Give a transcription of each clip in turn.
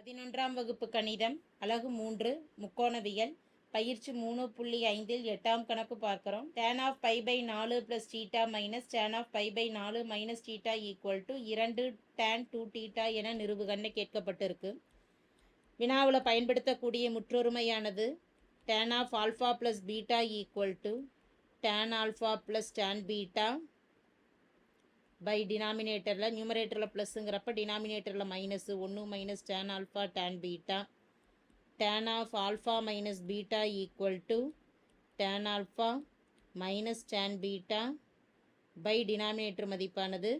பதினொன்றாம் வகுப்பு கணிதம் அலகு மூன்று முக்கோணவியல் பயிற்சி மூணு புள்ளி ஐந்தில் எட்டாம் கணக்கு பார்க்குறோம். டேன் ஆஃப் பை பை நாலு plus theta minus tan of pi by நாலு மைனஸ் டீட்டா ஈக்குவல் டு இரண்டு டேன் டூ டீட்டா என நிறுவுகன்னு கேட்கப்பட்டிருக்கு. வினாவில் பயன்படுத்தக்கூடிய முற்றொருமையானது tan of alpha plus beta equal to tan alpha plus tan beta by டினாமினேட்டரில் நியூமரேட்டரில் ப்ளஸ்ஸுங்கிறப்ப டினாமினேட்டரில் மைனஸு ஒன்று minus tan alpha tan beta tan of alpha minus beta equal to tan alpha minus tan beta by denominator மதிப்பானது.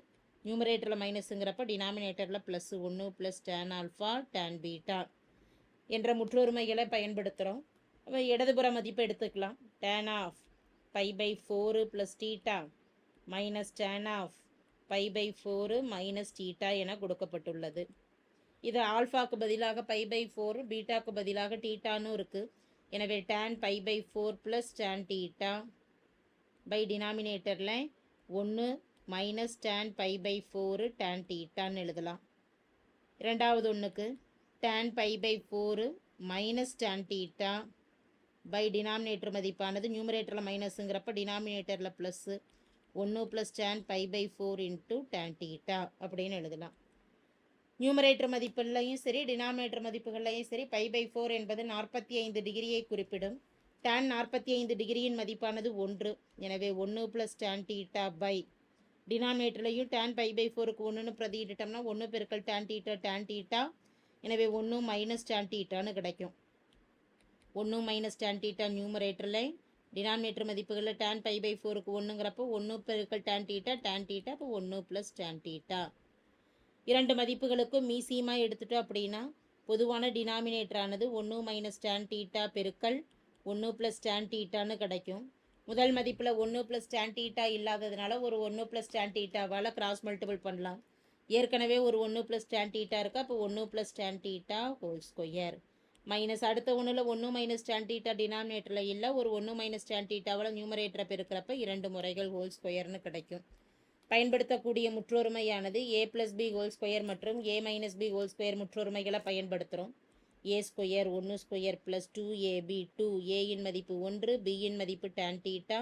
நியூமரேட்டரில் மைனஸுங்கிறப்ப டினாமினேட்டரில் plus ஒன்று plus tan alpha tan beta என்ற முற்றொருமைகளை பயன்படுத்துகிறோம் அப்போ இடதுபுற மதிப்பை எடுத்துக்கலாம். Tan of pi by four plus theta minus tan of pi by four minus theta என கொடுக்கப்பட்டுள்ளது. இது ஆல்ஃபாக்கு பதிலாக பை பை ஃபோர் பீட்டாக்கு பதிலாக டீட்டானும் இருக்குது எனவே tan pi by four plus tan theta by டினாமினேட்டரில் ஒன்று minus tan pi by four tan டீட்டான்னு எழுதலாம். இரண்டாவது ஒன்றுக்கு tan pi by four minus tan theta by denominator மதிப்பானது நியூமரேட்டரில் மைனஸுங்கிறப்ப டினாமினேட்டரில் ப்ளஸ்ஸு ஒன்று plus tan pi by four into tan theta அப்படின்னு எழுதலாம். நியூமரேட்டர் மதிப்புகளையும் சரி டினாமினேட்டர் மதிப்புகள்லையும் சரி பை பை ஃபோர் என்பது நாற்பத்தி ஐந்து டிகிரியை குறிப்பிடும். டேன் நாற்பத்தி ஐந்து டிகிரியின் மதிப்பானது ஒன்று. எனவே ஒன்று ப்ளஸ் டேன் டீட்டா பை டினாமினேட்டர்லையும் டேன் பை பை ஃபோருக்கு ஒன்றுன்னு பிரதியிட்டோம்னா ஒன்று பெருக்கல் டேன் டீட்டா டேன் டீட்டா எனவே ஒன்று மைனஸ் டேன் டீட்டான்னு கிடைக்கும். ஒன்று மைனஸ் டேன் டீட்டா நியூமரேட்டரில் டினாமினேட்டர் மதிப்புகளில் டேன் பை பை ஃபோருக்கு ஒன்றுங்கிறப்போ ஒன்று பெருக்கள் டேன் டீட்டா டேன் டீட்டா அப்போ ஒன்று ப்ளஸ் டேன் டீட்டா இரண்டு மதிப்புகளுக்கும் மீசியமாக எடுத்துட்டோம் அப்படின்னா பொதுவான டினாமினேட்டரானது ஒன்று மைனஸ் டேன் டீட்டா பெருக்கல் ஒன்று ப்ளஸ் டேன் டீட்டான்னு கிடைக்கும். முதல் மதிப்பில் ஒன்று ப்ளஸ் டேன் டீட்டா இல்லாததுனால ஒரு ஒன்று ப்ளஸ் டேன் டீட்டாவால் கிராஸ் மல்டிபிள் பண்ணலாம். ஏற்கனவே ஒரு ஒன்று ப்ளஸ் டேன் டீட்டா இருக்குது அப்போ ஒன்று plus tan theta whole square minus அடுத்த ஒன்றில் ஒன்று மைனஸ் டேன் டீட்டா டினாமினேட்டரில் இல்லை ஒரு ஒன்று மைனஸ் டேன் டீட்டாவில் நியூமரேட்டரை பெருக்கிறப்ப இரண்டு முறைகள் ஹோல் ஸ்கொயர்னு கிடைக்கும். பயன்படுத்தக்கூடிய முற்றொருமையானது A plus B whole square மற்றும் A minus B whole square முற்றொருமைகளை பயன்படுத்துகிறோம் ஏ ஸ்கொயர் ஒன்று square plus two AB two ஏயின் மதிப்பு ஒன்று பியின் மதிப்பு tan theta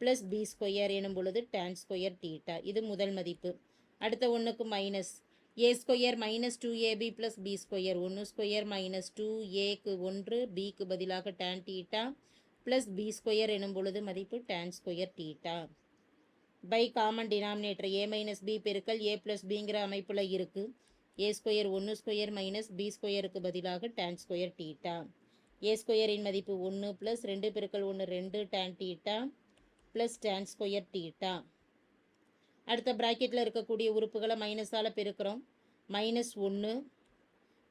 plus B square எனும் பொழுது டேன் ஸ்கொயர் டீட்டா இது முதல் மதிப்பு. அடுத்த ஒன்றுக்கு minus A square minus two AB plus B square ஒன்று ஸ்கொயர் மைனஸ் டூ ஏக்கு ஒன்று பிக்கு பதிலாக tan theta plus B square எனும் பொழுது மதிப்பு tan square theta by common denominator A minus B பெருக்கல் ஏ ப்ளஸ் பிங்கிற அமைப்பில் இருக்குது ஏ ஸ்கொயர் ஒன்று ஸ்கொயர் மைனஸ் பி ஸ்கொயருக்கு பதிலாக டேன் ஸ்கொயர் டீட்டா ஏ ஸ்கொயரின் மதிப்பு ஒன்று ப்ளஸ் ரெண்டு பெருக்கல் ஒன்று ரெண்டு tan theta plus tan square theta அடுத்த ப்ராக்கெட்டில் இருக்கக்கூடிய உறுப்புகளை மைனஸால் பெருக்கிறோம். மைனஸ் ஒன்று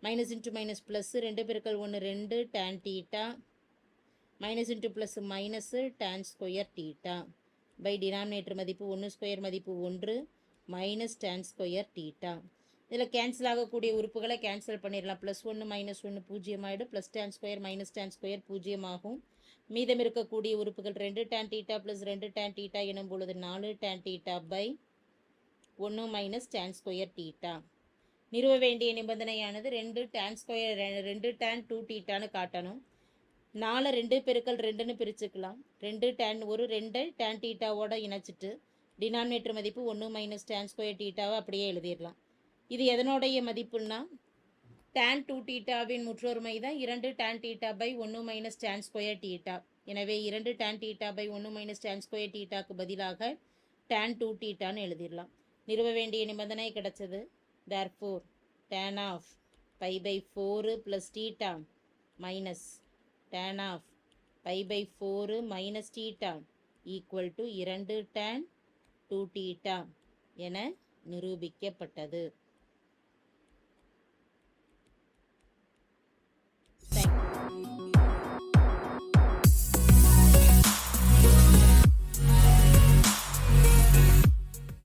மைனஸ் இன்ட்டு மைனஸ் ப்ளஸ்ஸு ரெண்டு பெருக்கள் ஒன்று ரெண்டு tan theta minus into plus minus tan square theta by denominator மதிப்பு ஒன்று ஸ்கொயர் மதிப்பு ஒன்று மைனஸ் டேன் ஸ்கொயர் டீட்டா இதில் கேன்சல் ஆகக்கூடிய உறுப்புகளை கேன்சல் பண்ணிடலாம். ப்ளஸ் ஒன்று மைனஸ் ஒன்று பூஜ்ஜியம் ஆகிடும் plus tan square minus tan square பூஜ்ஜியம் ஆகும் மீதம் இருக்கக்கூடிய உறுப்புகள் ரெண்டு டேன் டீட்டா ப்ளஸ் ரெண்டு டேன் டீட்டா எனும் பொழுது நாலு டேன் டீட்டா பை ஒன்று மைனஸ் டேன் ஸ்கொயர் டீட்டா நிறுவ வேண்டிய நிபந்தனையானது ரெண்டு டேன் ஸ்கொயர் ரெண்டு டேன் டூ டீட்டான்னு காட்டணும். நாலு ரெண்டு பெருக்கல் ரெண்டுன்னு பிரிச்சுக்கலாம். ரெண்டு டேன் ஒரு ரெண்டு டேன் டீட்டாவோட இணைச்சிட்டு டினாமினேட்டர் மதிப்பு ஒன்று மைனஸ் டேன் ஸ்கொயர் டீட்டாவை அப்படியே எழுதிடலாம். இது எதனுடைய மதிப்புன்னா டேன் டூ டீட்டாவின் முற்றொருமை தான் இரண்டு டேன் டீட்டா பை ஒன்று மைனஸ் டேன் ஸ்கொயர் டீட்டா எனவே இரண்டு டேன் டீட்டா பை ஒன்று மைனஸ் டேன் ஸ்கொயர் டீட்டாக்கு பதிலாக டேன் டூ டீட்டான்னு எழுதிடலாம். நிறுவ வேண்டிய நிபந்தனை கிடைச்சது. Therefore tan of pi by four plus theta minus tan of pi by four minus theta equal to இரண்டு டேன் டூ டீட்டா என நிரூபிக்கப்பட்டது.